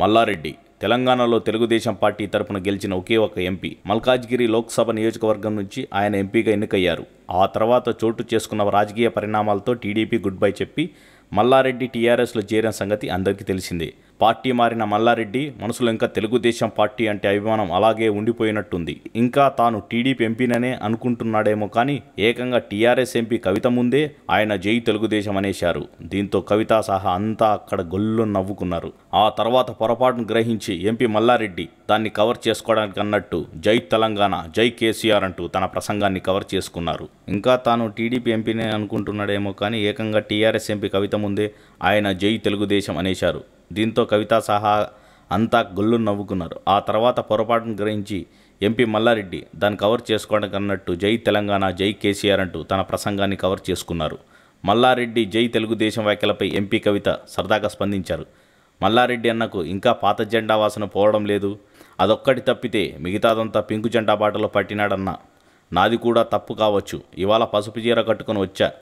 మల్లారెడ్డి. తెలంగాణలో తెలుగుదేశం పార్టీ తరపున గెలిచిన ఒకే ఒక ఎంపీ. మల్కాజ్గిరి లోక్సభ నియోజకవర్గం నుంచి ఆయన ఎంపీగా ఎన్నికయ్యారు. ఆ తర్వాత చోటు చేసుకున్న రాజకీయ పరిణామాలతో టీడీపీ గుడ్ బై చెప్పి మల్లారెడ్డి టీఆర్ఎస్లో చేరిన సంగతి అందరికీ తెలిసిందే. పార్టీ మారిన మల్లారెడ్డి మనసులో ఇంకా తెలుగుదేశం పార్టీ అంటే అభిమానం అలాగే ఉండిపోయినట్టుంది. ఇంకా తాను టీడీపీ ఎంపీననే అనుకుంటున్నాడేమో కానీ ఏకంగా టీఆర్ఎస్ ఎంపీ కవిత ముందే ఆయన జై తెలుగుదేశం అనేశారు. దీంతో కవిత సహా అంతా అక్కడ గొల్లు నవ్వుకున్నారు. ఆ తర్వాత పొరపాటును గ్రహించి ఎంపీ మల్లారెడ్డి దాన్ని కవర్ చేసుకోవడానికి అన్నట్టు జై తెలంగాణ జై కేసీఆర్ అంటూ తన ప్రసంగాన్ని కవర్ చేసుకున్నారు. ఇంకా తాను టీడీపీ ఎంపీనే అనుకుంటున్నాడేమో కానీ ఏకంగా టీఆర్ఎస్ ఎంపీ కవిత ముందే ఆయన జై తెలుగుదేశం అనేశారు. దీంతో కవిత సహా అంతా గొల్లు నవ్వుకున్నారు. ఆ తర్వాత పొరపాటును గ్రహించి ఎంపీ మల్లారెడ్డి దాన్ని కవర్ చేసుకోవడానికి అన్నట్టు జై తెలంగాణ జై కేసీఆర్ అంటూ తన ప్రసంగాన్ని కవర్ చేసుకున్నారు. మల్లారెడ్డి జై తెలుగుదేశం వ్యాఖ్యలపై ఎంపీ కవిత సరదాగా స్పందించారు. మల్లారెడ్డి అన్నకు ఇంకా పాత జెండా వాసన పోవడం లేదు. అదొక్కటి తప్పితే మిగతాదంతా పింకు జెండా బాటలో పట్టినాడన్న. నాది కూడా తప్పు కావచ్చు. ఇవాళ పసుపు చీర కట్టుకొని వచ్చా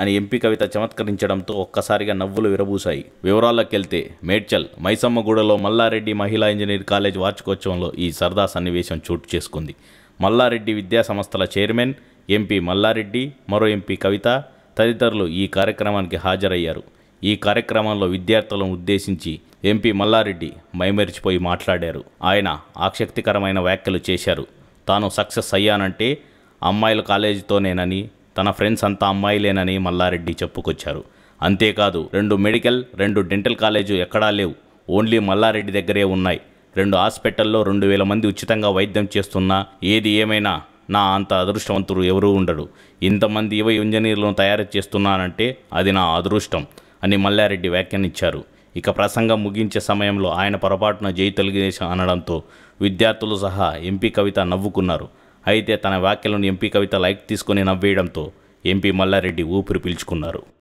అని ఎంపీ కవిత చమత్కరించడంతో ఒక్కసారిగా నవ్వులు విరబూశాయి. వివరాల్లోకెళ్తే మేడ్చల్ మైసమ్మగూడలో మల్లారెడ్డి మహిళా ఇంజనీర్ కాలేజ్ వార్షికోత్సవంలో ఈ సరదా సన్నివేశం చోటు చేసుకుంది. మల్లారెడ్డి విద్యా సంస్థల చైర్మన్ ఎంపీ మల్లారెడ్డి మరో ఎంపీ కవిత తదితరులు ఈ కార్యక్రమానికి హాజరయ్యారు. ఈ కార్యక్రమంలో విద్యార్థులను ఉద్దేశించి ఎంపీ మల్లారెడ్డి మైమరిచిపోయి మాట్లాడారు. ఆయన ఆసక్తికరమైన వ్యాఖ్యలు చేశారు. తాను సక్సెస్ అయ్యానంటే అమ్మాయిల కాలేజీతోనేనని తన ఫ్రెండ్స్ అంతా అమ్మాయిలేనని మల్లారెడ్డి చెప్పుకొచ్చారు. అంతేకాదు రెండు మెడికల్ రెండు డెంటల్ కాలేజు ఎక్కడా లేవు. ఓన్లీ మల్లారెడ్డి దగ్గరే ఉన్నాయి. రెండు హాస్పిటల్లో రెండు వేల మంది ఉచితంగా వైద్యం చేస్తున్నా ఏది ఏమైనా నా అంత అదృష్టవంతుడు ఎవరూ ఉండడు. ఇంతమంది యువ ఇంజనీర్లను తయారు చేస్తున్నానంటే అది నా అదృష్టం. అని మల్లారెడ్డి వ్యాఖ్యానించారు. ఇక ప్రసంగం ముగించే సమయంలో ఆయన పొరపాటున జై తెలుగుదేశం అనడంతో విద్యార్థులు సహా ఎంపీ కవిత నవ్వుకున్నారు. అయితే తన వ్యాఖ్యలను ఎంపీ కవిత లైక్ తీసుకొని నవ్వేయడంతో ఎంపీ మల్లారెడ్డి ఊపిరి పీల్చుకున్నారు.